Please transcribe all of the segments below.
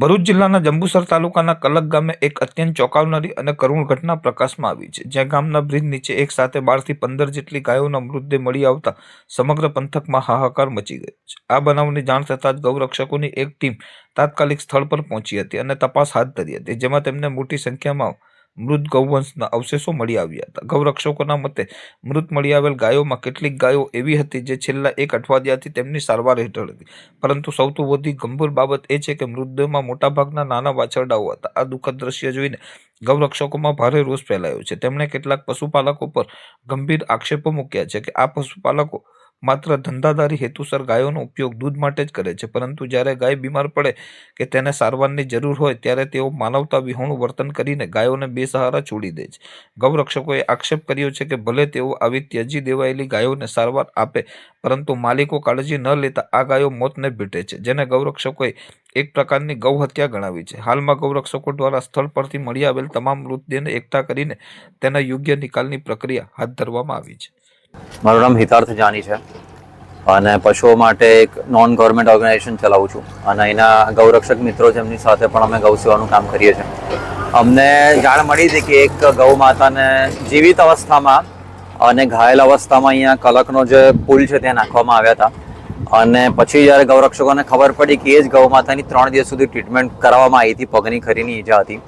ભરૂચ જિલ્લાના જંબુસર તાલુકાના કલક ગામે એક અત્યંત ચોંકાવનારી અને કરુણ ઘટના પ્રકાશમાં આવી છે, જ્યાં ગામના બ્રિજ નીચે એક સાથે બારથી પંદર જેટલી ગાયોના મૃતદેહ મળી આવતા સમગ્ર પંથકમાં હાહાકાર મચી ગયો છે. આ બનાવની જાણ થતાં જ ગૌરક્ષકોની એક ટીમ તાત્કાલિક સ્થળ પર પહોંચી હતી અને તપાસ હાથ ધરી હતી, જેમાં તેમને મોટી સંખ્યામાં મૃત ગૌવંશના અવશેષો મળી આવ્યા હતા. ગૌરક્ષકોના મતે મૃત મળી આવેલ ગાયોમાં કેટલીક ગાયો એવી હતી જે છેલ્લા એક અઠવાડિયાથી તેમની સારવાર હેઠળ હતી. પરંતુ સૌથી વધુ ગંભીર બાબત એ છે કે મૃતદેહમાં મોટાભાગના નાના વાછરડાઓ હતા. આ દુઃખદ દ્રશ્ય જોઈને ગૌરક્ષકોમાં ભારે રોષ ફેલાયો છે. તેમણે કેટલાક પશુપાલકો પર ગંભીર આક્ષેપો મૂક્યા છે કે આ પશુપાલકો માત્ર ધંધાદારી હેતુસર ગાયોનો ઉપયોગ દૂધ માટે જ કરે છે. પરંતુ જ્યારે ગાય બીમાર પડે કે તેને સારવારની જરૂર હોય, ત્યારે તેઓ માનવતા વિહોણું વર્તન કરીને ગાયોને બેસહારા છોડી દે છે. ગૌરક્ષકોએ આક્ષેપ કર્યો છે કે ભલે તેઓ આવી ત્યજી દેવાયેલી ગાયોને સારવાર આપે, પરંતુ માલિકો કાળજી ન લેતા આ ગાયો મોતને ભેટે છે, જેને ગૌરક્ષકોએ એક પ્રકારની ગૌ હત્યા ગણાવી છે. હાલમાં ગૌરક્ષકો દ્વારા સ્થળ પરથી મળી આવેલ તમામ મૃતદેહને એકઠા કરીને તેના યોગ્ય નિકાલની પ્રક્રિયા હાથ ધરવામાં આવી છે. મારું નામ હિતાર્થ જાની છે. અને પશુઓ માટે એક નોન ગવર્મેન્ટ ઓર્ગેનાઇઝેશન ચલાવું છું. અને એના ગૌરક્ષક મિત્રો છે, એમની સાથે પણ અમે ગૌ સેવાનું કામ કરીએ છીએ. અમને જાણ મળી હતી કે એક ગૌ માતાને જીવિત અવસ્થામાં અને ઘાયલ અવસ્થામાં અહીંયા કલકનો જે પુલ છે, ત્યાં નાખવામાં આવ્યા હતા. અને પછી જ્યારે ગૌરક્ષકોને ખબર પડી કે એ જ ગૌ માતાની ત્રણ દિવસ સુધી ટ્રીટમેન્ટ કરાવવામાં આવી હતી, પગની ખરીની ઈજા હતી.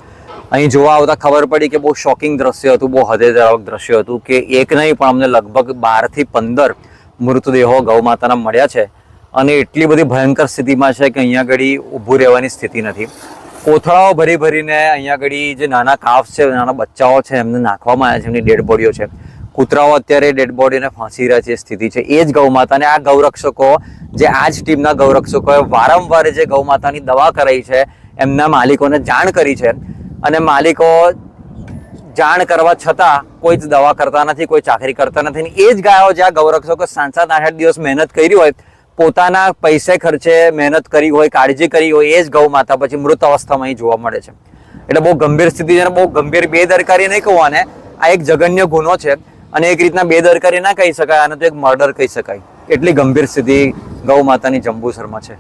અહીં જોવા આવતા ખબર પડી કે બહુ શોકિંગ દ્રશ્ય હતું, બહુ હૃદયદ્રાવક દ્રશ્ય હતું કે એક નહીં પણ અમને લગભગ બારથી પંદર મૃતદેહો ગૌ માતાના મળ્યા છે અને એટલી બધી ભયંકર સ્થિતિમાં છે કે અહીંયા આગળ ઊભું રહેવાની સ્થિતિ નથી. કોથળાઓ ભરી ભરીને અહીંયા આગળ જે નાના કાફ છે, નાના બચ્ચાઓ છે, એમને નાખવામાં આવ્યા છે, એમની ડેડ બોડીઓ છે. કૂતરાઓ અત્યારે ડેડ બોડીને ફાંસી રહ્યા છે સ્થિતિ છે. એ જ ગૌ માતા આ ગૌરક્ષકો, જે આ જ ટીમના ગૌરક્ષકોએ વારંવાર જે ગૌ માતાની દવા કરાઈ છે, એમના માલિકોને જાણ કરી છે. અને માલિકો જાણ કરવા છતાં કોઈ જ દવા કરતા નથી, કોઈ ચાકરી કરતા નથી. એ જ ગાયો જ્યાં ગૌરક્ષકો સાત આઠ આઠ દિવસ મહેનત કરી હોય, પોતાના પૈસે ખર્ચે મહેનત કરી હોય, કાળજી કરી હોય, એ જ ગૌ માતા પછી મૃત અવસ્થામાં અહીં જોવા મળે છે. એટલે બહુ ગંભીર સ્થિતિ છે અને બહુ ગંભીર બેદરકારી નહીં કહેવાને. આ એક જઘન્ય ગુનો છે અને એક રીતના બેદરકારી ના કહી શકાય, આને તો એક મર્ડર કહી શકાય. એટલી ગંભીર સ્થિતિ ગૌ માતાની જંબુસરમાં છે.